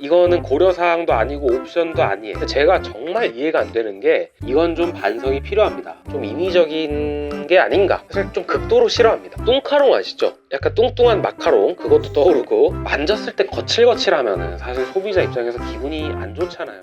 이거는 고려 사항도 아니고 옵션도 아니에요. 제가 정말 이해가 안 되는 게 이건 좀 반성이 필요합니다. 좀 인위적인 게 아닌가. 사실 좀 극도로 싫어합니다. 뚱카롱 아시죠? 약간 뚱뚱한 마카롱 그것도 떠오르고 만졌을 때 거칠거칠하면은 사실 소비자 입장에서 기분이 안 좋잖아요.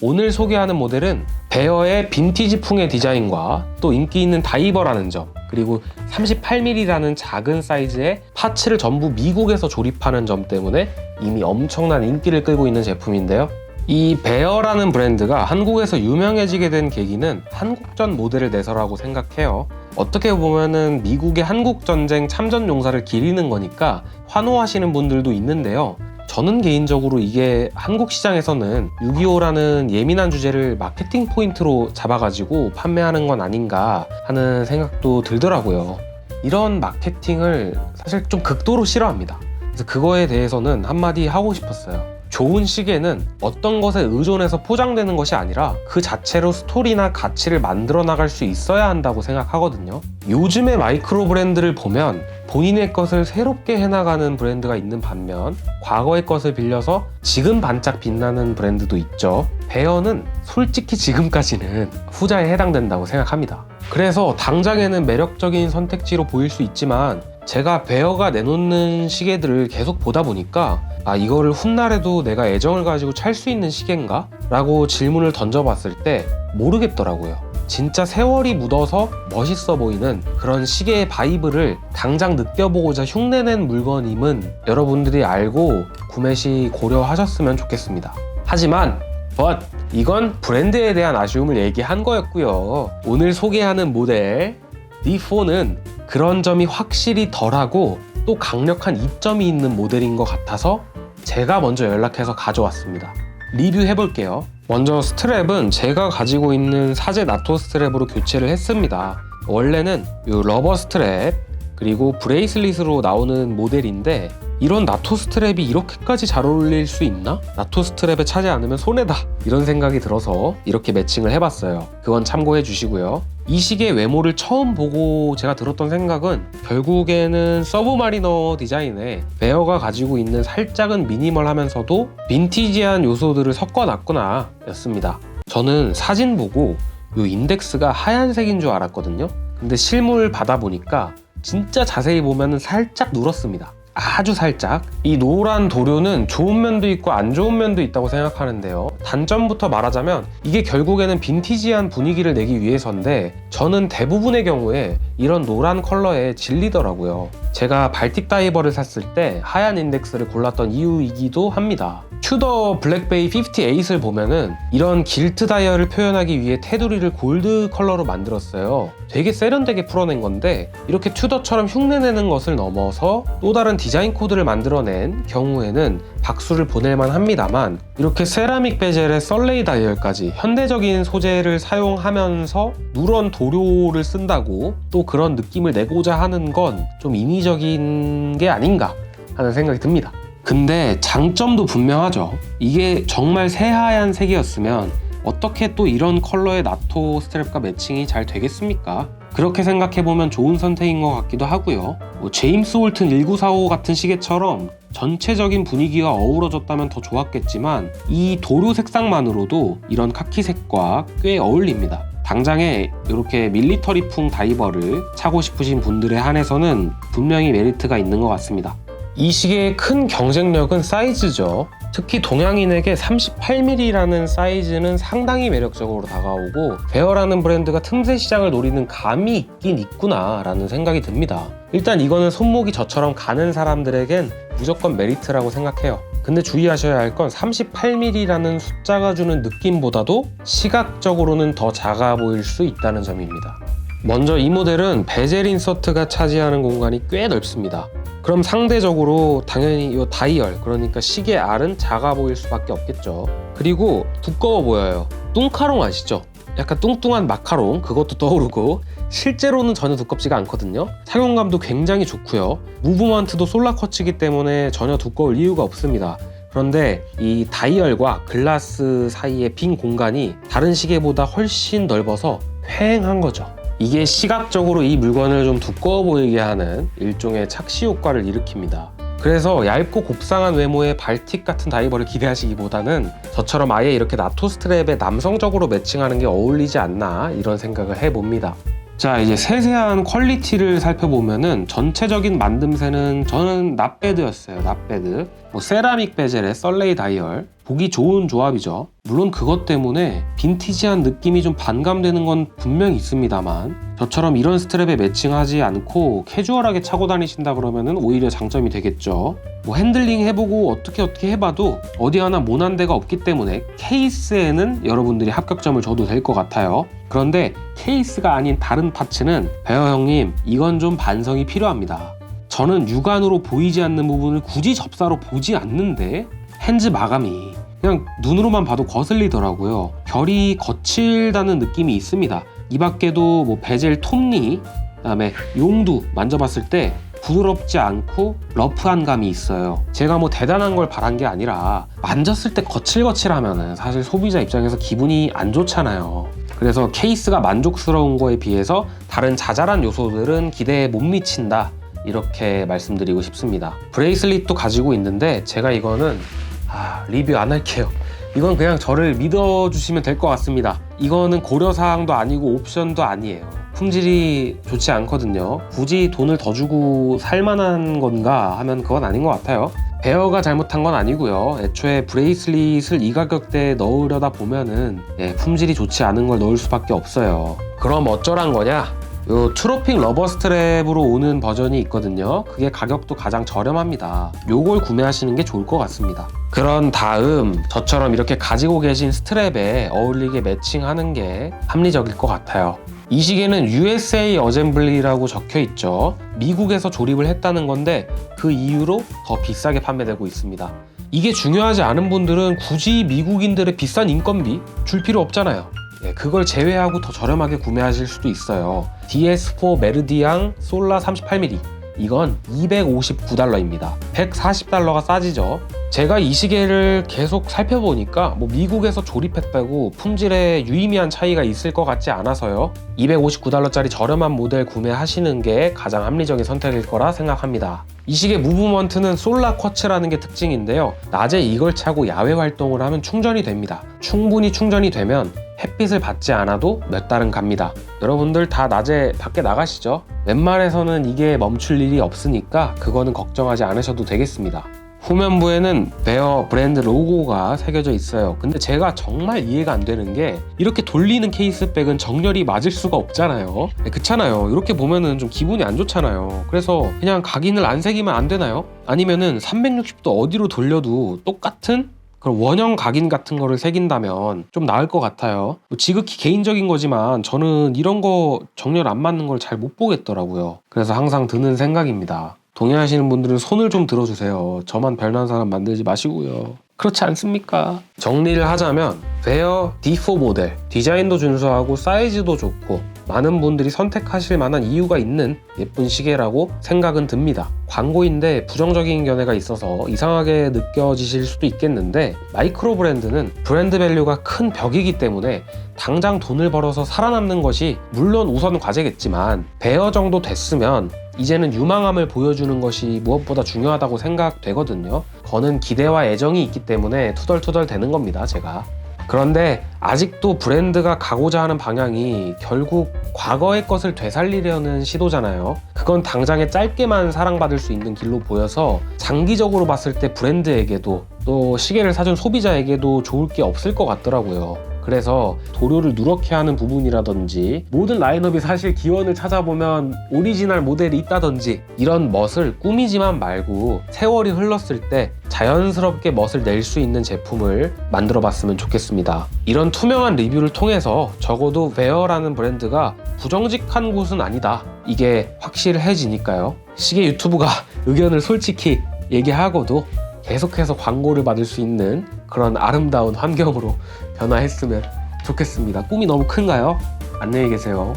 오늘 소개하는 모델은 베어의 빈티지풍의 디자인과 또 인기 있는 다이버라는 점 그리고 38mm라는 작은 사이즈의 파츠를 전부 미국에서 조립하는 점 때문에 이미 엄청난 인기를 끌고 있는 제품인데요. 이 베어라는 브랜드가 한국에서 유명해지게 된 계기는 한국전 모델을 내서라고 생각해요. 어떻게 보면은 미국의 한국전쟁 참전 용사를 기리는 거니까 환호하시는 분들도 있는데요. 저는 개인적으로 이게 한국 시장에서는 6.25라는 예민한 주제를 마케팅 포인트로 잡아가지고 판매하는 건 아닌가 하는 생각도 들더라고요. 이런 마케팅을 사실 좀 극도로 싫어합니다. 그래서 그거에 대해서는 한마디 하고 싶었어요. 좋은 시계는 어떤 것에 의존해서 포장되는 것이 아니라 그 자체로 스토리나 가치를 만들어 나갈 수 있어야 한다고 생각하거든요. 요즘의 마이크로 브랜드를 보면 본인의 것을 새롭게 해나가는 브랜드가 있는 반면 과거의 것을 빌려서 지금 반짝 빛나는 브랜드도 있죠. 베어는 솔직히 지금까지는 후자에 해당된다고 생각합니다. 그래서 당장에는 매력적인 선택지로 보일 수 있지만 제가 베어가 내놓는 시계들을 계속 보다 보니까 아 이거를 훗날에도 내가 애정을 가지고 찰 수 있는 시계인가? 라고 질문을 던져봤을 때 모르겠더라고요. 진짜 세월이 묻어서 멋있어 보이는 그런 시계의 바이브를 당장 느껴보고자 흉내낸 물건임은 여러분들이 알고 구매 시 고려하셨으면 좋겠습니다. 하지만 but 이건 브랜드에 대한 아쉬움을 얘기한 거였고요. 오늘 소개하는 모델 D4는 그런 점이 확실히 덜하고 또 강력한 이점이 있는 모델인 것 같아서 제가 먼저 연락해서 가져왔습니다. 리뷰해 볼게요. 먼저 스트랩은 제가 가지고 있는 사제 나토 스트랩으로 교체를 했습니다. 원래는 이 러버 스트랩 그리고 브레이슬릿으로 나오는 모델인데 이런 나토 스트랩이 이렇게까지 잘 어울릴 수 있나? 나토 스트랩에 차지 않으면 손해다 이런 생각이 들어서 이렇게 매칭을 해봤어요. 그건 참고해 주시고요. 이 시계 외모를 처음 보고 제가 들었던 생각은 결국에는 서브마리너 디자인에 베어가 가지고 있는 살짝은 미니멀하면서도 빈티지한 요소들을 섞어놨구나 였습니다. 저는 사진 보고 이 인덱스가 하얀색인 줄 알았거든요. 근데 실물 받아보니까 진짜 자세히 보면 살짝 누렇습니다. 아주 살짝. 이 노란 도료는 좋은 면도 있고 안 좋은 면도 있다고 생각하는데요. 단점부터 말하자면 이게 결국에는 빈티지한 분위기를 내기 위해서인데 저는 대부분의 경우에 이런 노란 컬러에 질리더라고요. 제가 발틱 다이버를 샀을 때 하얀 인덱스를 골랐던 이유이기도 합니다. 튜더 블랙베이 58을 보면은 이런 길트 다이얼을 표현하기 위해 테두리를 골드 컬러로 만들었어요. 되게 세련되게 풀어낸 건데 이렇게 튜더처럼 흉내내는 것을 넘어서 또 다른 디자인 코드를 만들어낸 경우에는 박수를 보낼만 합니다만 이렇게 세라믹 베젤의 썰레이 다이얼까지 현대적인 소재를 사용하면서 누런 도료를 쓴다고 또 그런 느낌을 내고자 하는 건 좀 인위적인 게 아닌가 하는 생각이 듭니다. 근데 장점도 분명하죠. 이게 정말 새하얀 색이었으면 어떻게 또 이런 컬러의 나토 스트랩과 매칭이 잘 되겠습니까? 그렇게 생각해보면 좋은 선택인 것 같기도 하고요. 뭐 제임스 홀튼 1945 같은 시계처럼 전체적인 분위기가 어우러졌다면 더 좋았겠지만 이 도료 색상만으로도 이런 카키색과 꽤 어울립니다. 당장에 이렇게 밀리터리풍 다이버를 차고 싶으신 분들에 한해서는 분명히 메리트가 있는 것 같습니다. 이 시계의 큰 경쟁력은 사이즈죠. 특히 동양인에게 38mm라는 사이즈는 상당히 매력적으로 다가오고 베어라는 브랜드가 틈새 시장을 노리는 감이 있긴 있구나 라는 생각이 듭니다. 일단 이거는 손목이 저처럼 가는 사람들에겐 무조건 메리트라고 생각해요. 근데 주의하셔야 할 건 38mm라는 숫자가 주는 느낌보다도 시각적으로는 더 작아 보일 수 있다는 점입니다. 먼저 이 모델은 베젤 인서트가 차지하는 공간이 꽤 넓습니다. 그럼 상대적으로 당연히 이 다이얼 그러니까 시계 알은 작아 보일 수밖에 없겠죠. 그리고 두꺼워 보여요. 뚱카롱 아시죠? 약간 뚱뚱한 마카롱 그것도 떠오르고 실제로는 전혀 두껍지가 않거든요. 착용감도 굉장히 좋고요. 무브먼트도 솔라커치기 때문에 전혀 두꺼울 이유가 없습니다. 그런데 이 다이얼과 글라스 사이의 빈 공간이 다른 시계보다 훨씬 넓어서 휑한 거죠. 이게 시각적으로 이 물건을 좀 두꺼워 보이게 하는 일종의 착시 효과를 일으킵니다. 그래서 얇고 곱상한 외모의 발틱 같은 다이버를 기대하시기보다는 저처럼 아예 이렇게 나토 스트랩에 남성적으로 매칭하는 게 어울리지 않나 이런 생각을 해봅니다. 자 이제 세세한 퀄리티를 살펴보면은 전체적인 만듦새는 저는 납배드였어요 납배드. 뭐 세라믹 베젤의 썰레이 다이얼. 보기 좋은 조합이죠. 물론 그것 때문에 빈티지한 느낌이 좀 반감되는 건 분명히 있습니다만 저처럼 이런 스트랩에 매칭하지 않고 캐주얼하게 차고 다니신다 그러면은 오히려 장점이 되겠죠. 뭐 핸들링 해보고 어떻게 어떻게 해봐도 어디 하나 모난 데가 없기 때문에 케이스에는 여러분들이 합격점을 줘도 될 것 같아요 그런데 케이스가 아닌 다른 파츠는 배어 형님 이건 좀 반성이 필요합니다. 저는 육안으로 보이지 않는 부분을 굳이 접사로 보지 않는데 핸즈 마감이 그냥 눈으로만 봐도 거슬리더라고요. 결이 거칠다는 느낌이 있습니다. 이 밖에도 뭐 베젤 톱니 그다음에 용두 만져봤을 때 부드럽지 않고 러프한 감이 있어요. 제가 뭐 대단한 걸 바란 게 아니라 만졌을 때 거칠거칠하면은 사실 소비자 입장에서 기분이 안 좋잖아요. 그래서 케이스가 만족스러운 거에 비해서 다른 자잘한 요소들은 기대에 못 미친다. 이렇게 말씀드리고 싶습니다. 브레이슬릿도 가지고 있는데 제가 이거는 아, 리뷰 안 할게요. 이건 그냥 저를 믿어주시면 될 것 같습니다. 이거는 고려사항도 아니고 옵션도 아니에요. 품질이 좋지 않거든요. 굳이 돈을 더 주고 살만한 건가 하면 그건 아닌 것 같아요. 베어가 잘못한 건 아니고요. 애초에 브레이슬릿을 이 가격대에 넣으려다 보면은 예, 품질이 좋지 않은 걸 넣을 수밖에 없어요. 그럼 어쩌란 거냐? 요 트로픽 러버 스트랩으로 오는 버전이 있거든요. 그게 가격도 가장 저렴합니다. 요걸 구매하시는 게 좋을 것 같습니다. 그런 다음 저처럼 이렇게 가지고 계신 스트랩에 어울리게 매칭하는 게 합리적일 것 같아요. 이 시계는 USA 어셈블리라고 적혀 있죠. 미국에서 조립을 했다는 건데 그 이유로 더 비싸게 판매되고 있습니다. 이게 중요하지 않은 분들은 굳이 미국인들의 비싼 인건비 줄 필요 없잖아요. 예, 그걸 제외하고 더 저렴하게 구매하실 수도 있어요. DS4 메르디앙 솔라 38mm. 이건 259달러입니다. 140달러가 싸지죠. 제가 이 시계를 계속 살펴보니까 뭐 미국에서 조립했다고 품질에 유의미한 차이가 있을 것 같지 않아서요. 259달러짜리 저렴한 모델 구매하시는 게 가장 합리적인 선택일 거라 생각합니다. 이 시계 무브먼트는 솔라 쿼츠라는 게 특징인데요. 낮에 이걸 차고 야외 활동을 하면 충전이 됩니다. 충분히 충전이 되면 햇빛을 받지 않아도 몇 달은 갑니다. 여러분들 다 낮에 밖에 나가시죠? 웬만해서는 이게 멈출 일이 없으니까 그거는 걱정하지 않으셔도 되겠습니다. 후면부에는 베어 브랜드 로고가 새겨져 있어요. 근데 제가 정말 이해가 안 되는 게 이렇게 돌리는 케이스백은 정렬이 맞을 수가 없잖아요. 네, 그렇잖아요. 이렇게 보면은 좀 기분이 안 좋잖아요. 그래서 그냥 각인을 안 새기면 안 되나요? 아니면은 360도 어디로 돌려도 똑같은 그런 원형 각인 같은 거를 새긴다면 좀 나을 것 같아요. 뭐 지극히 개인적인 거지만 저는 이런 거 정렬 안 맞는 걸 잘 못 보겠더라고요. 그래서 항상 드는 생각입니다. 동의하시는 분들은 손을 좀 들어주세요. 저만 별난 사람 만들지 마시고요. 그렇지 않습니까? 정리를 하자면 베어 D4 모델 디자인도 준수하고 사이즈도 좋고 많은 분들이 선택하실 만한 이유가 있는 예쁜 시계라고 생각은 듭니다. 광고인데 부정적인 견해가 있어서 이상하게 느껴지실 수도 있겠는데 마이크로 브랜드는 브랜드 밸류가 큰 벽이기 때문에 당장 돈을 벌어서 살아남는 것이 물론 우선 과제겠지만 베어 정도 됐으면 이제는 유망함을 보여주는 것이 무엇보다 중요하다고 생각되거든요. 거는 기대와 애정이 있기 때문에 투덜투덜 되는 겁니다, 제가. 그런데 아직도 브랜드가 가고자 하는 방향이 결국 과거의 것을 되살리려는 시도잖아요. 그건 당장에 짧게만 사랑받을 수 있는 길로 보여서 장기적으로 봤을 때 브랜드에게도 또 시계를 사준 소비자에게도 좋을 게 없을 것 같더라고요. 그래서 도료를 누렇게 하는 부분이라든지 모든 라인업이 사실 기원을 찾아보면 오리지널 모델이 있다든지 이런 멋을 꾸미지만 말고 세월이 흘렀을 때 자연스럽게 멋을 낼 수 있는 제품을 만들어 봤으면 좋겠습니다. 이런 투명한 리뷰를 통해서 적어도 베어라는 브랜드가 부정직한 곳은 아니다. 이게 확실해지니까요. 시계 유튜브가 의견을 솔직히 얘기하고도 계속해서 광고를 받을 수 있는 그런 아름다운 환경으로 변화했으면 좋겠습니다. 꿈이 너무 큰가요? 안녕히 계세요.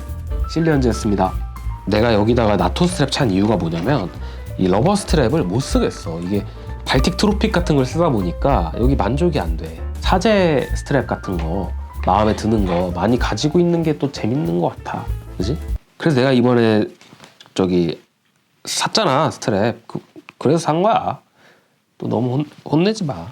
실리언즈였습니다. 내가 여기다가 나토 스트랩 찬 이유가 뭐냐면 이 러버 스트랩을 못 쓰겠어. 이게 발틱 트로픽 같은 걸 쓰다 보니까 여기 만족이 안 돼. 사제 스트랩 같은 거 마음에 드는 거 많이 가지고 있는 게 또 재밌는 것 같아. 그지? 그래서 내가 이번에 저기 샀잖아 스트랩. 그, 그래서 산 거야 또 너무 혼, 혼내지 마